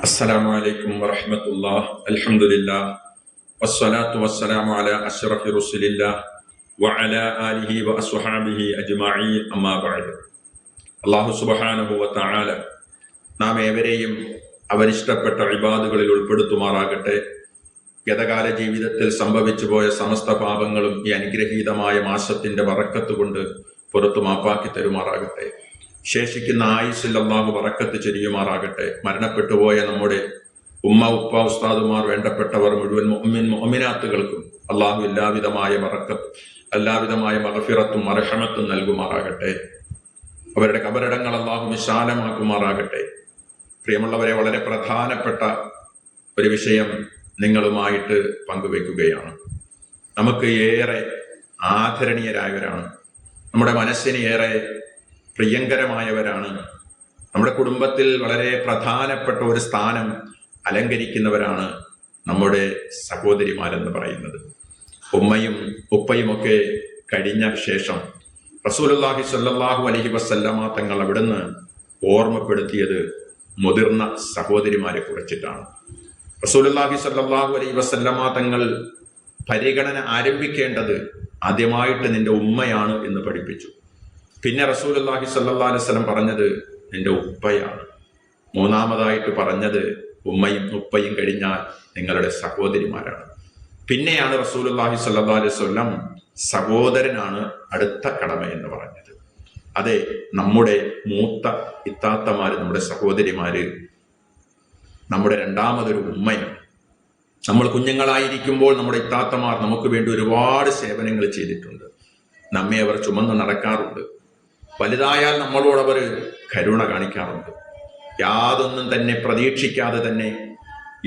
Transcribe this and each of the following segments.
السلام عليكم ورحمة الله الحمد لله والصلاة والسلام على أشرف رسل الله وعلى آله وأصحابه أجمعين أما بعد അള്ളാഹു സുബഹാനഹു വത്തആല നാം ഏവരെയും അവരിഷ്ടപ്പെട്ട ഇബാദുകളിൽ ഉൾപ്പെടുത്തുമാറാകട്ടെ ഗതകാല ജീവിതത്തിൽ സംഭവിച്ചു പോയ സമസ്ത പാപങ്ങളും ഈ അനുഗ്രഹീതമായ മാസത്തിന്റെ വറക്കത്ത് കൊണ്ട് പുറത്തു മാപ്പാക്കി തരുമാറാകട്ടെ ശേഷിക്കുന്ന ആയുസ്സിൽ അള്ളാഹു വറക്കത്ത് ചെരിയുമാറാകട്ടെ. മരണപ്പെട്ടുപോയ നമ്മുടെ ഉമ്മ ഉപ്പ ഉസ്താദുമാർ വേണ്ടപ്പെട്ടവർ മുഴുവൻ മുഅ്മിൻ മുഅ്മിനാത്തുകൾക്കും അള്ളാഹു എല്ലാവിധമായ മറക്കത്ത് എല്ലാവിധമായ മകഫിറത്തും മറഷണത്തും നൽകുമാറാകട്ടെ. അവരുടെ കബരടങ്ങൾ അള്ളാഹു വിശാലമാക്കുമാറാകട്ടെ. പ്രിയമുള്ളവരെ വളരെ പ്രധാനപ്പെട്ട ഒരു വിഷയം നിങ്ങളുമായിട്ട് പങ്കുവെക്കുകയാണ് നമുക്ക് ഏറെ ആദരണീയരായവരാണ്. നമ്മുടെ മനസ്സിന് ഏറെ പ്രിയങ്കരമായവരാണ്. നമ്മുടെ കുടുംബത്തിൽ വളരെ പ്രധാനപ്പെട്ട ഒരു സ്ഥാനം അലങ്കരിക്കുന്നവരാണ് നമ്മുടെ സഹോദരിമാരെന്ന് പറയുന്നത്. ഉമ്മയും ഉപ്പയുമൊക്കെ കഴിഞ്ഞ ശേഷം റസൂലുള്ളാഹി സല്ലാഹു അലഹി വസല്ലമ തങ്ങൾ അവിടുന്ന് ഓർമ്മപ്പെടുത്തിയത് മുതിർന്ന സഹോദരിമാരെ കുറിച്ചിട്ടാണ്. റസൂലുള്ളാഹി സല്ലാഹു അലൈഹി വസല്ലമ തങ്ങൾ പരിഗണന ആരംഭിക്കേണ്ടത് ആദ്യമായിട്ട് നിന്റെ ഉമ്മയാണ് എന്ന് പഠിപ്പിച്ചു. പിന്നെ റസൂലുള്ളാഹി അള്ളാഹി അലൈഹി വസല്ലം പറഞ്ഞത് എന്റെ ഉപ്പയാണ്. മൂന്നാമതായിട്ട് പറഞ്ഞത് ഉമ്മയും ഉപ്പയും കഴിഞ്ഞാൽ നിങ്ങളുടെ സഹോദരിമാരാണ്. പിന്നെയാണ് റസൂലുള്ളാഹി സല്ലാ അലൈഹി വസല്ലം സഹോദരനാണ് അടുത്ത കടമ എന്ന് പറഞ്ഞത്. അതെ നമ്മുടെ മൂത്ത ഇത്താത്തമാര് നമ്മുടെ സഹോദരിമാര് നമ്മുടെ രണ്ടാമതൊരു ഉമ്മയാണ് നമ്മൾ കുഞ്ഞുങ്ങളായിരിക്കുമ്പോൾ നമ്മുടെ ഇത്താത്തമാർ നമുക്ക് വേണ്ടി ഒരുപാട് സേവനങ്ങൾ ചെയ്തിട്ടുണ്ട്. നമ്മെ അവർ ചുമന്ന് നടക്കാറുണ്ട്. വലുതായാൽ നമ്മളോട് അവർ കരുണ കാണിക്കാറുണ്ട്. യാതൊന്നും തന്നെ പ്രതീക്ഷിക്കാതെ തന്നെ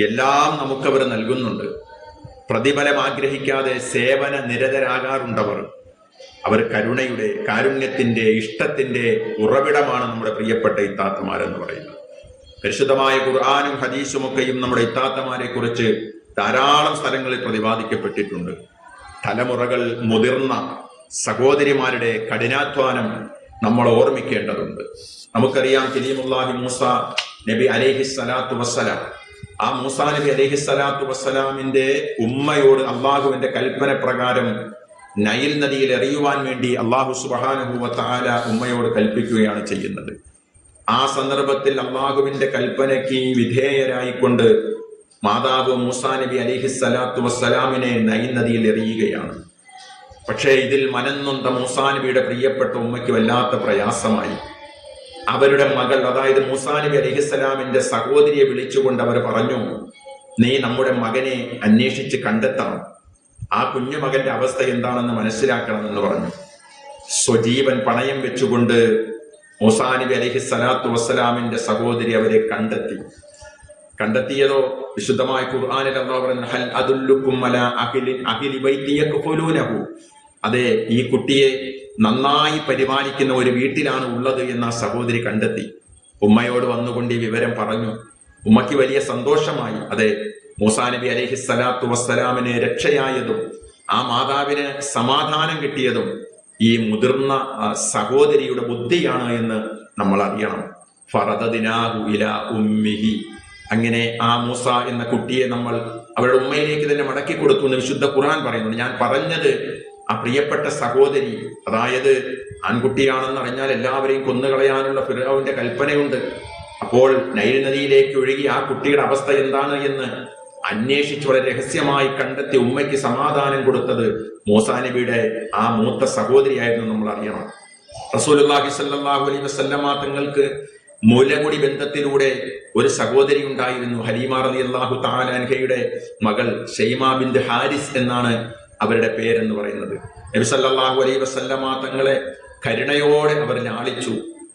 എല്ലാം നമുക്കവർ നൽകുന്നുണ്ട്. പ്രതിഫലം ആഗ്രഹിക്കാതെ സേവന നിരതരാകാറുണ്ടവർ. അവർ കരുണയുടെ കാരുണ്യത്തിന്റെ ഇഷ്ടത്തിന്റെ ഉറവിടമാണ് നമ്മുടെ പ്രിയപ്പെട്ട ഇത്താത്തമാരെന്ന് പറയുന്നത്. പരിശുദ്ധമായ ഖുർആാനും ഹദീസുമൊക്കെയും നമ്മുടെ ഇത്താത്തമാരെ കുറിച്ച് ധാരാളം സ്ഥലങ്ങളിൽ പ്രതിപാദിക്കപ്പെട്ടിട്ടുണ്ട്. തലമുറകൾ മുതിർന്ന സഹോദരിമാരുടെ കഠിനാധ്വാനം നമ്മൾ ഓർമ്മിക്കേണ്ടതുണ്ട്. നമുക്കറിയാം കലീമുല്ലാഹി മൂസ നബി അലേഹി സ്വലാത്തു വസ്സലാം. ആ മൂസാ നബി അലേഹി സ്വലാത്തു വസ്സലാമിന്റെ ഉമ്മയോട് അള്ളാഹുവിന്റെ കൽപ്പന പ്രകാരം നൈൽ നദിയിൽ എറിയുവാൻ വേണ്ടി അള്ളാഹു സുബാനുഭൂവത്താല ഉമ്മയോട് കൽപ്പിക്കുകയാണ് ചെയ്യുന്നത്. ആ സന്ദർഭത്തിൽ അള്ളാഹുവിന്റെ കൽപ്പനയ്ക്ക് വിധേയരായിക്കൊണ്ട് മാതാവ് മൂസാ നബി അലിഹി സ്വലാത്തു വസ്സലാമിനെ നൈ നദിയിൽ എറിയുകയാണ്. പക്ഷേ ഇതിൽ മനന്നൊന്ത മൂസാനബിയുടെ പ്രിയപ്പെട്ട ഉമ്മയ്ക്ക് വല്ലാത്ത പ്രയാസമായി. അവരുടെ മകൾ അതായത് മൂസാനബി അലിഹിസ്സലാമിന്റെ സഹോദരിയെ വിളിച്ചുകൊണ്ട് അവർ പറഞ്ഞു നീ നമ്മുടെ മകനെ അന്വേഷിച്ച് കണ്ടെത്തണം. ആ കുഞ്ഞു മകന്റെ അവസ്ഥ എന്താണെന്ന് മനസ്സിലാക്കണം എന്ന് പറഞ്ഞു. സ്വജീവൻ പണയം വെച്ചുകൊണ്ട് മൂസാനബി അലഹി വസ്സലാമിന്റെ സഹോദരി അവരെ കണ്ടെത്തി. കണ്ടെത്തിയതോ? വിശുദ്ധമായ ഖുർആാനിൽ അള്ളാഹു പറഞ്ഞു ഹൽ അതുല്ലുക്കും അല അഖിലി അഖിലി വൈദ്യഹു അതെ ഈ കുട്ടിയെ നന്നായി പരിപാലിക്കുന്ന ഒരു വീട്ടിലാണ് ഉള്ളത് എന്ന് ആ സഹോദരി കണ്ടെത്തി. ഉമ്മയോട് വന്നുകൊണ്ട് ഈ വിവരം പറഞ്ഞു. ഉമ്മയ്ക്ക് വലിയ സന്തോഷമായി. അതെ മൂസാ നബി അലഹി സ്വലാത്തു വസ്സലാമിന് രക്ഷയായതും ആ മാതാവിന് സമാധാനം കിട്ടിയതും ഈ മുതിർന്ന സഹോദരിയുടെ ബുദ്ധിയാണ് എന്ന് നമ്മൾ അറിയണം. ഫറദിനാഹു ഇല ഉമ്മിഹി. അങ്ങനെ ആ മൂസ എന്ന കുട്ടിയെ നമ്മൾ അവരുടെ ഉമ്മയിലേക്ക് തന്നെ മടക്കി കൊടുത്തു എന്ന് വിശുദ്ധ ഖുർആൻ പറയുന്നുണ്ട്. ഞാൻ പറഞ്ഞത് ആ പ്രിയപ്പെട്ട സഹോദരി അതായത് ആൺകുട്ടിയാണെന്ന് അറിഞ്ഞാൽ എല്ലാവരെയും കൊന്നുകളയാനുള്ള ഫിറാവിന്റെ കൽപ്പനയുണ്ട്. അപ്പോൾ നൈൽ നദിയിലേക്ക് ഒഴുകി ആ കുട്ടിയുടെ അവസ്ഥ എന്താണ് എന്ന് അന്വേഷിച്ച് വളരെ രഹസ്യമായി കണ്ടെത്തി ഉമ്മയ്ക്ക് സമാധാനം കൊടുത്തത് മൂസാനബിയുടെ ആ മൂത്ത സഹോദരിയായിരുന്നു നമ്മൾ അറിയണം. റസൂലുള്ളാഹി സല്ലാഹു അലൈഹി വസല്ലമ തങ്ങൾക്ക് മൂലകുടി ബന്ധത്തിലൂടെ ഒരു സഹോദരി ഉണ്ടായിരുന്നു. ഹലീമ റളിയല്ലാഹു അള്ളാഹു താലാൻഹയുടെ മകൾ ഷെയ്മ ബിന്ദ് ഹാരിസ് എന്നാണ് അവരുടെ പേരെന്ന് പറയുന്നത്. നബി സല്ലല്ലാഹു അലൈഹി വസല്ലമ തങ്ങളെ കരുണയോടെ അവർ ലാളിച്ചു.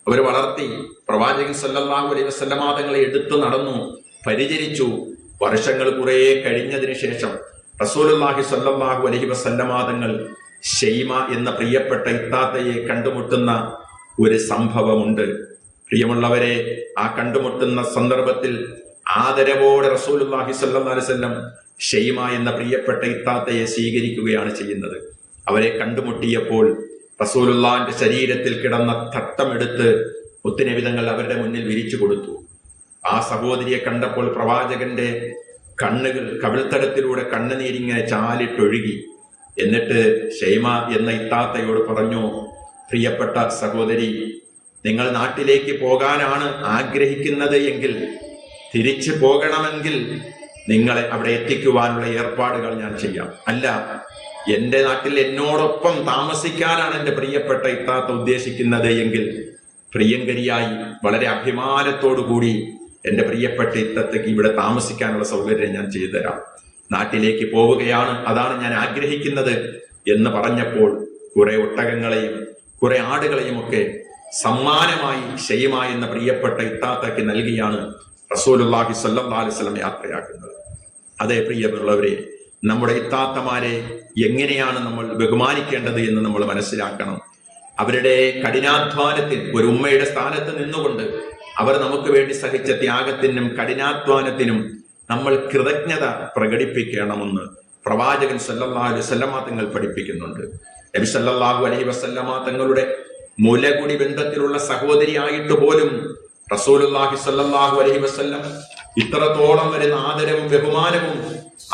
അവർ വളർത്തി. പ്രവാചകൻ സല്ലാഹു അലൈ വസല്ലമ തങ്ങളെ എടുത്തു നടന്നു. പരിചരിച്ചു. വർഷങ്ങൾ കുറേ കഴിഞ്ഞതിന് ശേഷം റസൂലുള്ളാഹി സല്ലാഹു അലൈഹി വസല്ലമ തങ്ങൾ ഷെയ്മ എന്ന പ്രിയപ്പെട്ട ഇത്താത്തയെ കണ്ടുമുട്ടുന്ന ഒരു സംഭവമുണ്ട്. പ്രിയമുള്ളവരെ ആ കണ്ടുമുട്ടുന്ന സന്ദർഭത്തിൽ ആദരവോടെ റസൂലുള്ളാഹി സല്ലാ അലൈഹി വസല്ലം ഷെയ്മ എന്ന പ്രിയപ്പെട്ട ഇത്താത്തയെ സ്വീകരിക്കുകയാണ് ചെയ്യുന്നത്. അവരെ കണ്ടുമുട്ടിയപ്പോൾ റസൂലുള്ളാന്റെ ശരീരത്തിൽ കിടന്ന തട്ടമെടുത്ത് മുത്തുനബിതങ്ങൾ അവരുടെ മുന്നിൽ വിരിച്ചു കൊടുത്തു. ആ സഹോദരിയെ കണ്ടപ്പോൾ പ്രവാചകന്റെ കണ്ണുകൾ കവിൾത്തടത്തിലൂടെ കണ്ണുനീരിങ്ങനെ ചാലിട്ടൊഴുകി. എന്നിട്ട് ഷെയ്മ എന്ന ഇത്താത്തയോട് പറഞ്ഞു പ്രിയപ്പെട്ട സഹോദരി നിങ്ങൾ നാട്ടിലേക്ക് പോകാനാണ് ആഗ്രഹിക്കുന്നത് എങ്കിൽ തിരിച്ചു പോകണമെങ്കിൽ നിങ്ങളെ അവിടെ എത്തിക്കുവാനുള്ള ഏർപ്പാടുകൾ ഞാൻ ചെയ്യാം. അല്ല എന്റെ നാട്ടിൽ എന്നോടൊപ്പം താമസിക്കാനാണ് എന്റെ പ്രിയപ്പെട്ട ഇത്താത്ത ഉദ്ദേശിക്കുന്നത് എങ്കിൽ പ്രിയങ്കരിയായി വളരെ അഭിമാനത്തോടു കൂടി എന്റെ പ്രിയപ്പെട്ട ഇത്തത്തേക്ക് ഇവിടെ താമസിക്കാനുള്ള സൗകര്യം ഞാൻ ചെയ്തു തരാം നാട്ടിലേക്ക് പോവുകയാണ് അതാണ് ഞാൻ ആഗ്രഹിക്കുന്നത് എന്ന് പറഞ്ഞപ്പോൾ കുറെ ഒട്ടകങ്ങളെയും കുറെ ആടുകളെയും ഒക്കെ സമ്മാനമായി ഷെയ്മ എന്ന പ്രിയപ്പെട്ട ഇത്താത്തയ്ക്ക് നൽകിയാണ് റസൂലുള്ളാഹി സല്ലാഹി വസല്ലം യാത്രയാക്കുന്നത്. അതെ പ്രിയമുള്ളവരെ നമ്മുടെ ഇത്താത്തമാരെ എങ്ങനെയാണ് നമ്മൾ ബഹുമാനിക്കേണ്ടത് എന്ന് നമ്മൾ മനസ്സിലാക്കണം. അവരുടെ കഠിനാധ്വാനത്തിൽ ഒരു ഉമ്മയുടെ സ്ഥാനത്ത് നിന്നുകൊണ്ട് അവർ നമുക്ക് വേണ്ടി സഹിച്ച ത്യാഗത്തിനും കഠിനാധ്വാനത്തിനും നമ്മൾ കൃതജ്ഞത പ്രകടിപ്പിക്കണമെന്ന് പ്രവാചകൻ സല്ലല്ലാഹു വസല്ലമ തങ്ങൾ പഠിപ്പിക്കുന്നുണ്ട്. നബി സല്ലല്ലാഹു അലൈഹി വസല്ലമ തങ്ങളുടെ മുലകുടി ബന്ധത്തിലുള്ള സഹോദരിയായിട്ട് പോലും റസൂലുള്ളാഹി സല്ലല്ലാഹു അലൈഹി വസല്ലം ഇത്രത്തോളം വരുന്ന ആദരവും ബഹുമാനവും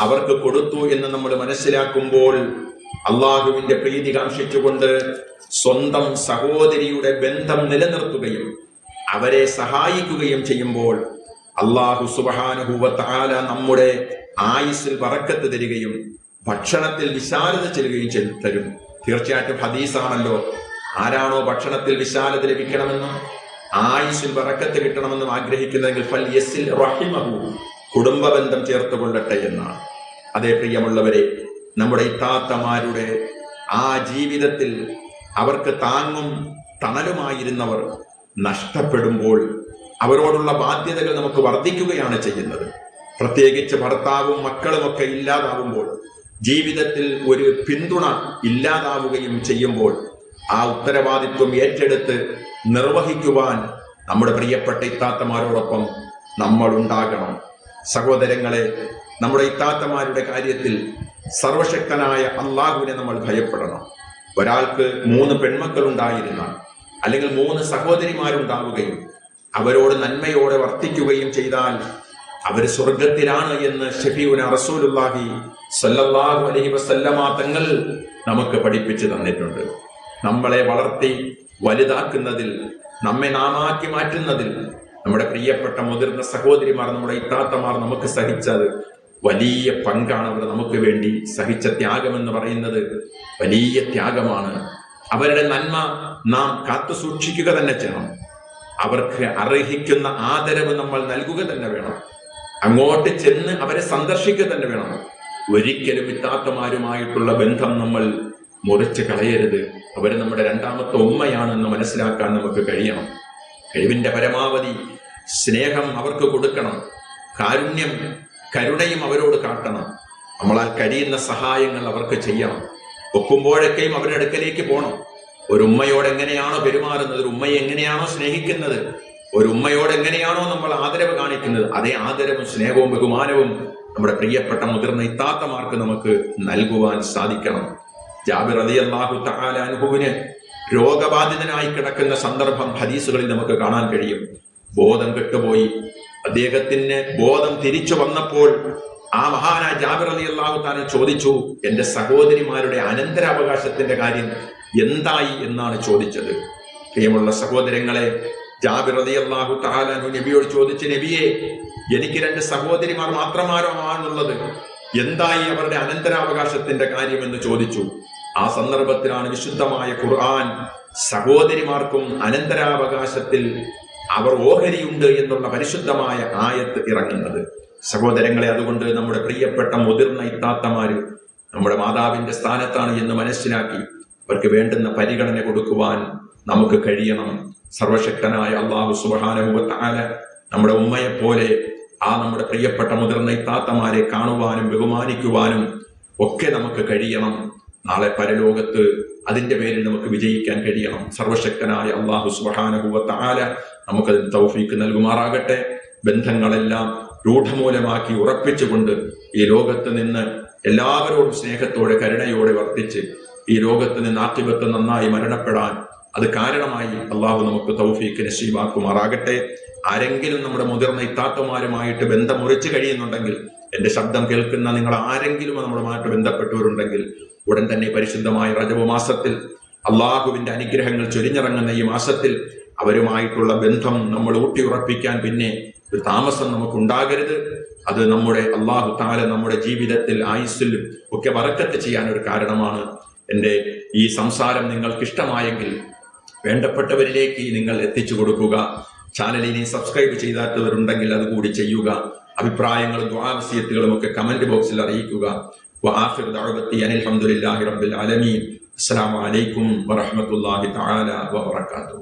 അവർക്ക് കൊടുത്തു എന്ന് നമ്മൾ മനസ്സിലാക്കുമ്പോൾ അള്ളാഹുവിന്റെ പ്രീതി കാക്ഷിച്ചുകൊണ്ട് സ്വന്തം സഹോദരിയുടെ ബന്ധം നിലനിർത്തുകയും അവരെ സഹായിക്കുകയും ചെയ്യുമ്പോൾ അള്ളാഹു സുബഹാനുഭൂവത്താല നമ്മുടെ ആയുസ്സിൽ വറക്കത്ത് തരികയും ഭക്ഷണത്തിൽ വിശാലത ചെല്ലുകയും തരും. തീർച്ചയായിട്ടും ഹദീസാണല്ലോ. ആരാണോ ഭക്ഷണത്തിൽ വിശാലത ലഭിക്കണമെന്നും? ആയുസ്സിൽ വറക്കത്ത് കിട്ടണമെന്നും ആഗ്രഹിക്കുന്നതെങ്കിൽ ഫൽ യസിൽ റഹിമഹു കുടുംബ ബന്ധം ചേർത്ത് കൊള്ളട്ടെ എന്നാണ്. അതേ പ്രിയമുള്ളവരെ നമ്മുടെ ഇത്താത്തമാരുടെ ആ ജീവിതത്തിൽ അവർക്ക് താങ്ങും തണലുമായിരുന്നവർ നഷ്ടപ്പെടുമ്പോൾ അവരോടുള്ള ബാധ്യതകൾ നമുക്ക് വർദ്ധിക്കുകയാണ് ചെയ്യുന്നത്. പ്രത്യേകിച്ച് ഭർത്താവും മക്കളുമൊക്കെ ഇല്ലാതാവുമ്പോൾ ജീവിതത്തിൽ ഒരു പിന്തുണ ഇല്ലാതാവുകയും ചെയ്യുമ്പോൾ ആ ഉത്തരവാദിത്വം ഏറ്റെടുത്ത് നിർവഹിക്കുവാൻ നമ്മുടെ പ്രിയപ്പെട്ട ഇത്താത്തമാരോടൊപ്പം നമ്മൾ ഉണ്ടാകണം സഹോദരങ്ങളെ നമ്മുടെ ഇത്താത്തമാരുടെ കാര്യത്തിൽ സർവശക്തനായ അള്ളാഹുവിനെ നമ്മൾ ഭയപ്പെടണം. ഒരാൾക്ക് മൂന്ന് പെൺമക്കൾ ഉണ്ടായിരുന്നാൽ അല്ലെങ്കിൽ മൂന്ന് സഹോദരിമാരുണ്ടാവുകയും അവരോട് നന്മയോടെ വർത്തിക്കുകയും ചെയ്താൽ അവർ സ്വർഗത്തിലാണ് എന്ന് ഷഫീഉന റസൂലുല്ലാഹി സല്ലല്ലാഹു അലൈഹി വസല്ലമ തങ്ങൾ നമുക്ക് പഠിപ്പിച്ചു തന്നിട്ടുണ്ട്. നമ്മളെ വളർത്തി വലുതാക്കുന്നതിൽ നമ്മെ നാമാക്കി മാറ്റുന്നതിൽ നമ്മുടെ പ്രിയപ്പെട്ട മുതിർന്ന സഹോദരിമാർ നമ്മുടെ ഇത്താത്തമാർ നമുക്ക് സഹിച്ചത് വലിയ പങ്കാണ് അവർ നമുക്ക് വേണ്ടി സഹിച്ച ത്യാഗമെന്ന് പറയുന്നത്. വലിയ ത്യാഗമാണ്. അവരുടെ നന്മ നാം കാത്തു സൂക്ഷിക്കുക തന്നെ ചെയ്യണം. അവർക്ക് അർഹിക്കുന്ന ആദരവ് നമ്മൾ നൽകുക തന്നെ വേണം. അങ്ങോട്ട് ചെന്ന് അവരെ സന്ദർശിക്കുക തന്നെ വേണം. ഒരിക്കലും ഇത്താത്തമാരുമായിട്ടുള്ള ബന്ധം നമ്മൾ മുറിച്ച് കളയരുത്. അവർ നമ്മുടെ രണ്ടാമത്തെ ഉമ്മയാണെന്ന് മനസ്സിലാക്കാൻ നമുക്ക് കഴിയണം. കഴിവിന്റെ പരമാവധി സ്നേഹം അവർക്ക് കൊടുക്കണം. കാരുണ്യം കരുണയും അവരോട് കാട്ടണം. നമ്മളാൽ കഴിയുന്ന സഹായങ്ങൾ അവർക്ക് ചെയ്യണം. ഒക്കുമ്പോഴൊക്കെയും അവരുടെ അടുക്കലേക്ക് പോകണം ഒരു ഉമ്മയോട് എങ്ങനെയാണോ പെരുമാറുന്നത് ഒരു ഉമ്മയെ എങ്ങനെയാണോ സ്നേഹിക്കുന്നത് ഒരു ഉമ്മയോട് എങ്ങനെയാണോ നമ്മൾ ആദരവ് കാണിക്കുന്നത് അതേ ആദരവും സ്നേഹവും ബഹുമാനവും നമ്മുടെ പ്രിയപ്പെട്ട മുതിർന്ന ഇത്താത്തമാർക്ക് നമുക്ക് നൽകുവാൻ സാധിക്കണം. ജാബിർ അലി അള്ളാഹു അനുഭവിന് രോഗബാധിതനായി കിടക്കുന്ന സന്ദർഭം ഹദീസുകളിൽ നമുക്ക് കാണാൻ കഴിയും. ബോധം കെട്ടുപോയി. അദ്ദേഹത്തിന് ബോധം തിരിച്ചു വന്നപ്പോൾ ആ മഹാനായ ജാബിർ അലി അള്ളാഹു താനെ ചോദിച്ചു എന്റെ സഹോദരിമാരുടെ അനന്തരാവകാശത്തിന്റെ കാര്യം എന്തായി എന്നാണ് ചോദിച്ചത്? പ്രിയമുള്ള സഹോദരങ്ങളെ ജാബിർ അലി അള്ളാഹു താലാനു നബിയോട് ചോദിച്ചു നബിയെ എനിക്ക് രണ്ട് സഹോദരിമാർ മാത്രമാരോ ആണുള്ളത് എന്തായി അവരുടെ അനന്തരാവകാശത്തിന്റെ കാര്യമെന്ന് ചോദിച്ചു. ആ സന്ദർഭത്തിലാണ് വിശുദ്ധമായ ഖുർആൻ സഹോദരിമാർക്കും അനന്തരാവകാശത്തിൽ അവർ ഓഹരിയുണ്ട് എന്നുള്ള പരിശുദ്ധമായ ആയത്ത് ഇറങ്ങുന്നത്. സഹോദരങ്ങളെ അതുകൊണ്ട് നമ്മുടെ പ്രിയപ്പെട്ട മുതിർന്ന ഇത്താത്തമാര് നമ്മുടെ മാതാവിന്റെ സ്ഥാനത്താണ് എന്ന് മനസ്സിലാക്കി അവർക്ക് വേണ്ടുന്ന പരിഗണന കൊടുക്കുവാൻ നമുക്ക് കഴിയണം. സർവശക്തനായ അള്ളാഹു സുബാനുഭവത്താല നമ്മുടെ ഉമ്മയെപ്പോലെ ആ നമ്മുടെ പ്രിയപ്പെട്ട മുതിർന്ന ഇത്താത്തമാരെ കാണുവാനും ബഹുമാനിക്കുവാനും ഒക്കെ നമുക്ക് കഴിയണം. നാളെ പരലോകത്ത് അതിന്റെ പേരിൽ നമുക്ക് വിജയിക്കാൻ കഴിയണം. സർവശക്തനായ അള്ളാഹു സുബാനുഭവത്താല നമുക്കതിന് തൗഫീക്ക് നൽകുമാറാകട്ടെ. ബന്ധങ്ങളെല്ലാം രൂഢമൂലമാക്കി ഉറപ്പിച്ചുകൊണ്ട് ഈ ലോകത്ത് നിന്ന് എല്ലാവരോടും സ്നേഹത്തോടെ കരുണയോടെ വർത്തിച്ച് ഈ ലോകത്ത് നിന്ന് ആക്തിപത്ത് നന്നായി മരണപ്പെടാൻ അത് കാരണമായി അള്ളാഹു നമുക്ക് തൗഫീക്ക് നസീബാക്കുമാറാകട്ടെ. ആരെങ്കിലും നമ്മുടെ മുതിർന്ന ഇത്താത്തമാരുമായിട്ട് ബന്ധം മുറിച്ചു കഴിയുന്നുണ്ടെങ്കിൽ എന്റെ ശബ്ദം കേൾക്കുന്ന നിങ്ങൾ ആരെങ്കിലും നമ്മളുമായിട്ട് ബന്ധപ്പെട്ടവരുണ്ടെങ്കിൽ ഉടൻ തന്നെ പരിശുദ്ധമായ റജബ് മാസത്തിൽ അള്ളാഹുവിന്റെ അനുഗ്രഹങ്ങൾ ചൊരിഞ്ഞിറങ്ങുന്ന ഈ മാസത്തിൽ അവരുമായിട്ടുള്ള ബന്ധം നമ്മൾ ഊട്ടിയുറപ്പിക്കാൻ പിന്നെ ഒരു താമസം നമുക്കുണ്ടാകരുത്. അത് നമ്മുടെ അള്ളാഹു താല നമ്മുടെ ജീവിതത്തിൽ ആയുസ്സിലും ഒക്കെ വറക്കത്ത് ചെയ്യാൻ ഒരു കാരണമാണ്. എന്റെ ഈ സംസാരം നിങ്ങൾക്ക് ഇഷ്ടമായെങ്കിൽ വേണ്ടപ്പെട്ടവരിലേക്ക് നിങ്ങൾ എത്തിച്ചു കൊടുക്കുക. ചാനലിനെ സബ്സ്ക്രൈബ് ചെയ്താത്തവരുണ്ടെങ്കിൽ അത് കൂടി ചെയ്യുക. അഭിപ്രായങ്ങളും ദ്വാവസ്യത്തുകളും ഒക്കെ കമന്റ് ബോക്സിൽ അറിയിക്കുക. وآخر دعوتي أن الحمد لله رب العالمين. السلام عليكم ورحمة الله تعالى وبركاته.